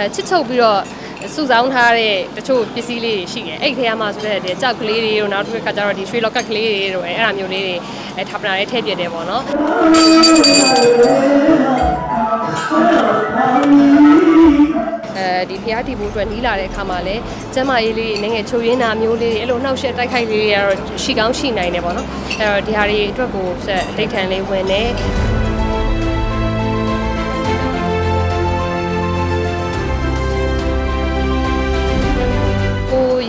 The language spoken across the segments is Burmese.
အဲချစ်ချုပ်ပြီးတော့စုဆောင်းထားတဲ့တချို့ပစ္စည်းလေးတွေရှိတယ်အဲ့ဒီထဲမှာဆိုတဲ့ကြောက်ကလေးတွေတို့နောက်တစ်ခါကျတော့ဒီရွှေလော့ကက်ကလေးတွေတို့အဲ့အဲ့ဒါမျိုးလေးတွေအဲထားပနာလေးထည့်ပြတယ်ပေါ့နော်အဲဒီဖျားတီဖို့အတွက်နီးလာတဲ့အခါမှာလည်းကျမ်းမာရေးလေးနည်းငယ်ချိုရင်းနာမျိုးလေးအဲ့လိုနှောက်ယှက်တိုက်ခိုက်လေးတွေကတော့ရှိကောင်းရှိနိုင်တယ်ပေါ့နော်အဲ့တော့ဒီဟာတွေအတွက်ကိုဆက်အဋိဌာန်လေးဝင်နေ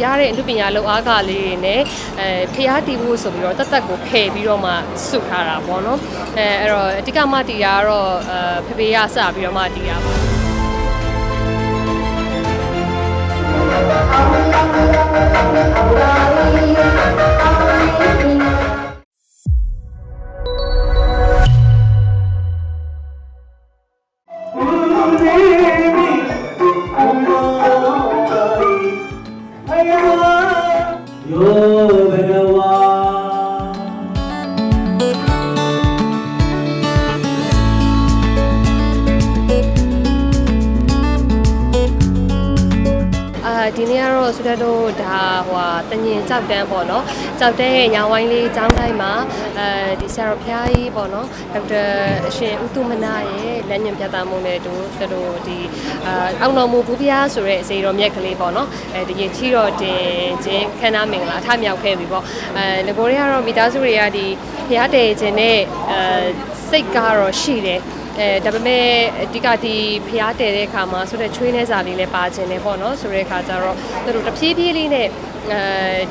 ရတဲ့အမှုပညာလောက်အားကလေးတွေနဲ့အဲဖျားတီဖို့ဆိုပြီးတော့တက်တက်ကိုဖယ်ပြီးတော့မှစုထားတာပေါ့နော်အဲအဲ့တော့အဓိကမတီတာကတော့အဲဖေဖေရစပြီးတော့မှတီတာပေါ့ Yo ဒီနေ့ကတော့ဆုတက်တို့ဒါဟိုဟာတငင်ကြောက်တန်းပေါ့နော်ကြောက်တန်းရဲ့ညာဝိုင်းလေးចောင်းတိုင်းမှာအဲဒီဆရာတော်ဖျားကြီးပေါ့နော်ဒေါက်တာအရှင်ဦးတုမနာရဲ့လက်ညွန်ပြသမှုနဲ့တို့ဆုတက်တို့ဒီအာအောင်တော်မူဘူးဖျားဆိုတဲ့အစီတော်မြက်ကလေးပေါ့နော်အဲဒီရင်ချီတော်တင်ခြင်းခန္ဓာမင်္ဂလာအထမြောက်ခဲ့ပြီပေါ့အဲငကိုတွေကတော့မိသားစုတွေကဒီဖျားတယ်ခြင်းနဲ့အဲစိတ်ကတော့ရှိတယ် အဲဒါပေမဲ့အဓိကဒီဖျားတယ်တဲ့အခါမှာဆိုတော့ချွေးနေစာလေးလည်းပါခြင်းတယ်ပေါ့နော်ဆိုတဲ့အခါကျတော့သူတို့တဖြည်းဖြည်းလေးနဲ့အဲ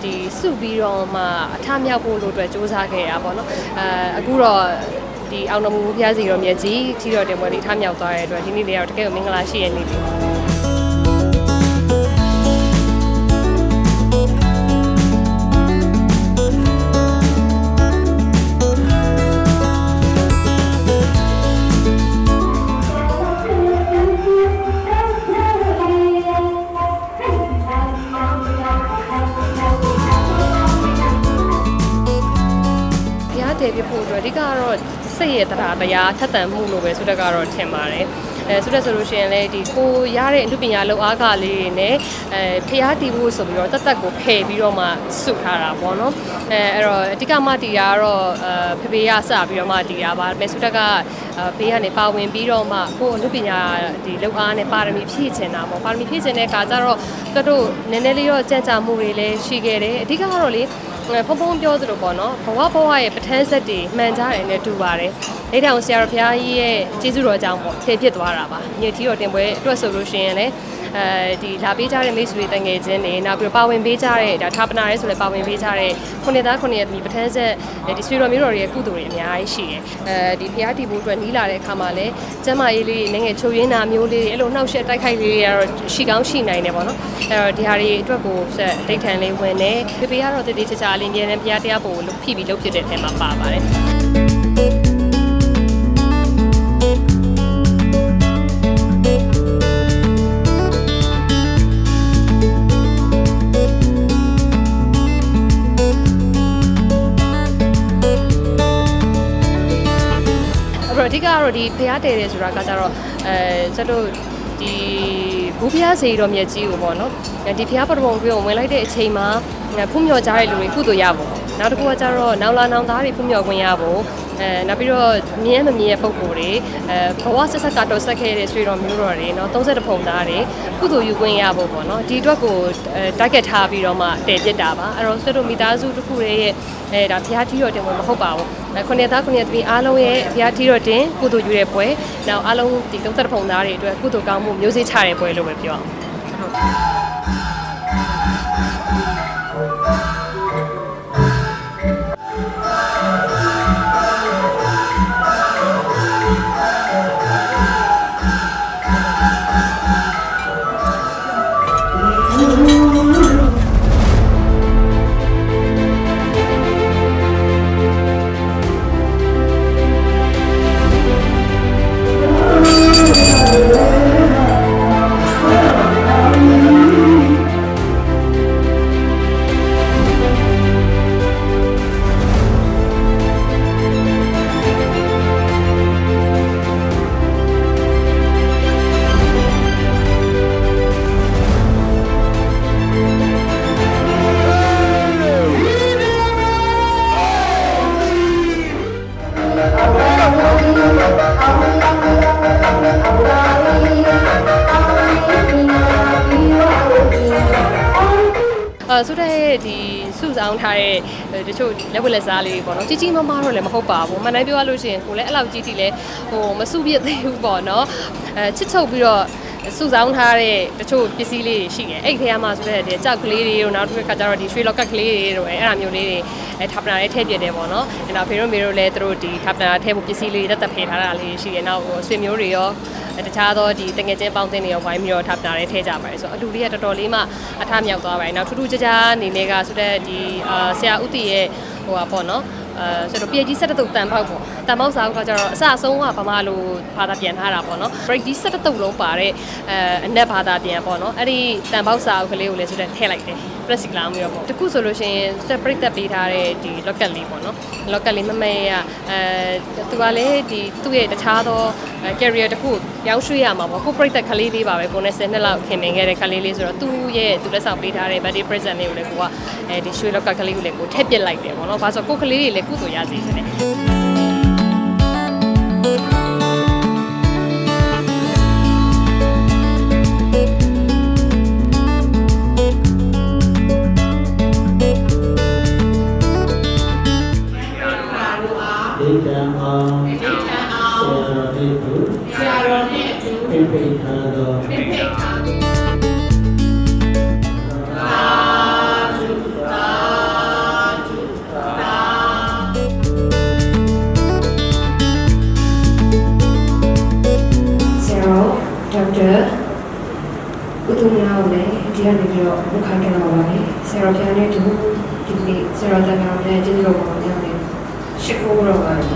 ဒီစုပြီးတော့မှအထမြောက်ဖို့လို့အတွက်စူးစမ်းခဲ့ရပါပေါ့နော်အဲအခုတော့ဒီအောင်တော်မူဖျားစီတော်မြတ်ကြီးထီတော်တင်ပွဲလေးထမြောက်သွားတဲ့အတွက်ဒီနေ့လေးကတော့တကယ်ကိုမင်္ဂလာရှိရဲ့နေ့လေး စိတ်ရဲ့တရားတရားထက်သန်မှုလို့ပဲဆိုတော့ကတော့ထင်ပါတယ်အဲဆိုတော့ဆိုလို့ရှိရင်လည်းဒီကိုရတဲ့အမှုပညာလောက်အားကလေးတွေနဲ့အဲဖျားတီးဖို့ဆိုပြီးတော့တက်တက်ကိုဖယ်ပြီးတော့မှစုထားတာပေါ့နော်အဲအဲ့တော့အဓိကမတီတာကတော့အဲဖေဖေရစပြီးတော့မှတီတာပါမေဆုတက်ကဘေးကနေပါဝင်ပြီးတော့မှကိုအမှုပညာဒီလောက်အားနဲ့ပါရမီဖြည့်ချင်တာပေါ့ပါရမီဖြည့်ချင်တဲ့အခါကျတော့သူတို့နည်းနည်းလေးတော့ကြံ့ကြာမှုတွေလည်းရှိခဲ့တယ်အဓိကကတော့လေ ဖုံဖုံပြောသလိုပေါ့နော်ဘဝဘဝရဲ့ပဋ္ဌာန်းဆက်တွေမှန်ကြတယ်နဲ့တူပါတယ်။အဲ့တောင်ဆရာတော်ဘုရားကြီးရဲ့ကျေးဇူးတော်ကြောင့်ပေါ့ထေဖြစ်သွားတာပါ။ညထီတော်တင်ပွဲအတွက်ဆိုလို့ရှိရင်လည်း အဲဒီလာပေးကြတဲ့မိတ်ဆွေတန်ငယ်ချင်းတွေနောက်ပြီးပါဝင်ပေးကြတဲ့ဒါထာပနာရဲဆိုလည်းပါဝင်ပေးကြတဲ့ခုနှစ်သားခုနှစ်ရက်ဒီပဋ္ဌာန်းဆက်ဒီဆွေတော်မျိုးတော်တွေရဲ့ကုသိုလ်တွေအများကြီးရှိတယ်။အဲဒီဘုရားတည်ဖို့အတွက်နီးလာတဲ့အခါမှာလည်းကျမ်းမာရေးလေးနည်းငယ်ချိုရင်းနာမျိုးလေးအဲ့လိုနှောက်ယှက်တိုက်ခိုက်လေးတွေကတော့ရှိကောင်းရှိနိုင်တယ်ပေါ့နော်။အဲ့တော့ဒီဟာတွေအတွက်ကိုဆက်ဒိဋ္ဌံလေးဝင်နေဖေဖေကတော့တည်တည်ချာချာလေးမြဲတမ်းဘုရားတရားပုံကိုလုပ်ဖိပြီးလုပ်ဖြစ်တဲ့အထဲမှာပါပါတယ် အဲ့တော့အဓိကကတော့ဒီဖျားတယ်တယ်ဆိုတာကကြတော့အဲကျတို့ဒီဘူးဖျားစေတော်မြတ်ကြီးကိုပေါ့နော်ဒီဖျားပထမကွင်းကိုဝင်လိုက်တဲ့အချိန်မှာဖုံးမြော်ကြတဲ့လူတွေကုသိုလ်ရဖို့နောက်တစ်ခုကကြတော့နောင်လာနောင်သားတွေဖုံးမြော်ခွင့်ရဖို့အဲနောက်ပြီးတော့မြင်းမမြင်းရဲ့ပုံကိုယ်တွေအဲဘဝဆက်ဆက်ကတော့ဆက်ခဲ့တဲ့ဆွေတော်မျိုးတော်တွေเนาะ30ဖုံသားတွေကုသိုလ်ယူခွင့်ရဖို့ပေါ့နော်ဒီအတွက်ကိုတိုက်ခဲ့ထားပြီးတော့မှတည်ပြစ်တာပါအဲ့တော့ဆွေတို့မိသားစုတစ်ခုရဲ့အဲဒါဖျားထီတော်တင်ပွဲမဟုတ်ပါဘူးအဲ ခုနှစ်သားခုနှစ်သမီးအားလုံးရဲ့ဖျားထီတော်တင်ကုသိုလ်ယူတဲ့ပွဲနောက်အားလုံးဒီ30ဖုံသားတွေအတွက်ကုသိုလ်ကောင်းမှုမျိုးစေ့ချတဲ့ပွဲလို့ပဲပြောအောင် ဆိုတဲ့ဒီစုဆောင်ထားတဲ့တချို့လက်ဝက်လက်စားလေးပေါ့နော်ကြီးကြီးမားမားတော့လည်းမဟုတ်ပါဘူးမှန်တိုင်းပြောရလို့ရှိရင်ကိုလည်းအဲ့လောက်ကြီးကြီးလည်းဟိုမစုပြစ်သေးဘူးပေါ့နော်အဲချစ်ချုပ်ပြီးတော့ စုဆောင်းထားတဲ့တချို့ပစ္စည်းလေးတွေရှိတယ်အဲ့ဒီထဲမှာဆိုတဲ့ဒီကြောက်ကလေးတွေတို့နောက်တစ်ခါကျတော့ဒီရွှေလော့ကက်ကလေးတွေတို့အဲ့ဒါမျိုးလေးတွေအဲထာပနာလေးထည့်ပြတယ်ပေါ့နော်အဲ့တော့ဖေတို့မေတို့လည်းသူတို့ဒီထာပနာထည့်ဖို့ပစ္စည်းလေးတက်တက်ဖယ်ထားတာလေးရှိတယ်နောက်ဟိုဆွေမျိုးတွေရောတခြားသောဒီတငယ်ချင်းပေါင်းတင်တွေရောဝိုင်းပြီးတော့ထာပနာလေးထည့်ကြပါတယ်ဆိုတော့အလူလေးကတော်တော်လေးမှအထမြောက်သွားပါတယ်နောက်ထူးထူးခြားခြားအနေနဲ့ကဆိုတဲ့ဒီအာဆရာဦးတီရဲ့ဟိုပါပေါ့နော်အဲဆိုတော့ပြည်ကြီးဆက်တုပ်တန်ပေါက်ပေါ့တန်ပေါက်စာအုပ်ကကျတော့အစအဆုံးကဗမာလိုဘာသာပြန်ထားတာပေါ့နော် break ကြီးဆက်တုပ်လုံးပါတဲ့အဲအနက်ဘာသာပြန်ပေါ့နော်အဲ့ဒီတန်ပေါက်စာအုပ်ကလေးကိုလည်းဆိုတော့ထည့်လိုက်တယ် plastic လောင်းပြီးတော့ပေါ့တခုဆိုလို့ရှိရင် separate တက်ပေးထားတဲ့ဒီ locket လေးပေါ့နော် locket လေးမမဲရအဲသူကလည်းဒီသူ့ရဲ့တခြားသော carrier တခုရောင်းရွှေ့ရမှာပေါ့ကို break တက်ကလေးလေးပါပဲကိုနဲ့10နှစ်လောက်ခင်မင်ခဲ့တဲ့ကလေးလေးဆိုတော့သူ့ရဲ့သူလက်ဆောင်ပေးထားတဲ့ birthday present လေးကိုလည်းကိုကအဲဒီရွှေ locket ကလေးကိုလည်းကိုထည့်ပစ်လိုက်တယ်ပေါ့နော်ဘာလို့ဆိုကိုကလေးတွေလည်းကုသိုလ်ရစေချင်တယ် ဒိဋ္ဒေါက်တာဦးသူမြောက်လည်းဒီကနေပြီးတော့ဘုခါတင်လာပါမယ်ဆရာတော်ပြန်နေသူဒီနေ့ဆရာတော်တန်တော်နဲ့ကျေးဇူးတော်ပါများတယ်ရှိခိုးတော့ပါတယ်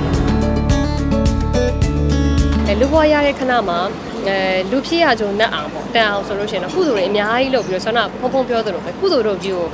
အဲလူဘွားရတဲ့ခဏမှာအဲလူဖြစ်ရကြုံနဲ့အောင်ပေါ့တန်အောင်ဆိုလို့ရှိရင်တော့ကုသိုလ်တွေအများကြီးလုပ်ပြီးတော့ဆန္ဒဖုံဖုံပြောသလိုပဲကုသိုလ်တို့ကြီးကို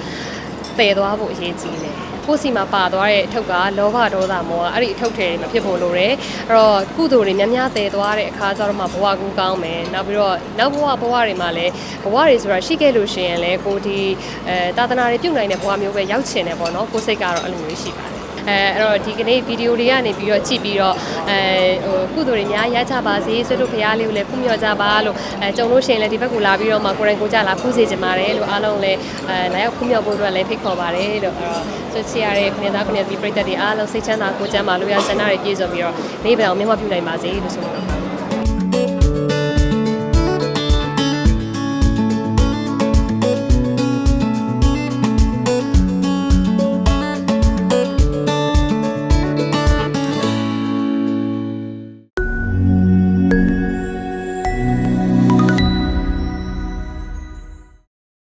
တည်သွားဖို့အရေးကြီးတယ် ကိုယ်စီမှာပါသွားတဲ့အထုပ်ကလောဘဒေါသမောဟအဲ့ဒီအထုပ်တွေမဖြစ်ဖို့လိုတယ်အဲ့တော့ကုသိုလ်တွေများများတည်သွားတဲ့အခါကျတော့မှဘဝကူကောင်းမယ်နောက်ပြီးတော့နောက်ဘဝဘဝတွေမှာလည်းဘဝတွေဆိုတာရှိခဲ့လို့ရှိရင်လည်းကိုဒီအဲတာသနာတွေပြုတ်နိုင်တဲ့ဘဝမျိုးပဲရောက်ချင်တယ်ပေါ့နော်ကိုယ်စိတ်ကတော့အဲ့လိုမျိုးရှိပါတယ် အဲအဲ့တော့ဒီကနေ့ဗီဒီယိုတွေကနေပြီးတော့ကြည့်ပြီးတော့အဲဟိုကုသိုလ်တွေများရကြပါစေဆွေတို့ဖရားလေးကိုလည်းဖူးမြော်ကြပါလို့အဲကြုံလို့ရှိရင်လည်းဒီဘက်ကိုလာပြီးတော့မှကိုယ်တိုင်ကိုယ်ကြလာဖူးစေချင်ပါတယ်လို့အားလုံးလည်းအဲလာရောက်ဖူးမြော်ဖို့အတွက်လည်းဖိတ်ခေါ်ပါတယ်လို့အဲ့တော့ဆွေချရတဲ့ခဏသားခဏဒီပရိသတ်တွေအားလုံးစိတ်ချမ်းသာကိုယ်ကျမ်းပါလို့ရဆန္ဒတွေပြည့်စုံပြီးတော့နေ့ပံအောင်မြတ်မပြုနိုင်ပါစေလို့ဆိုတော့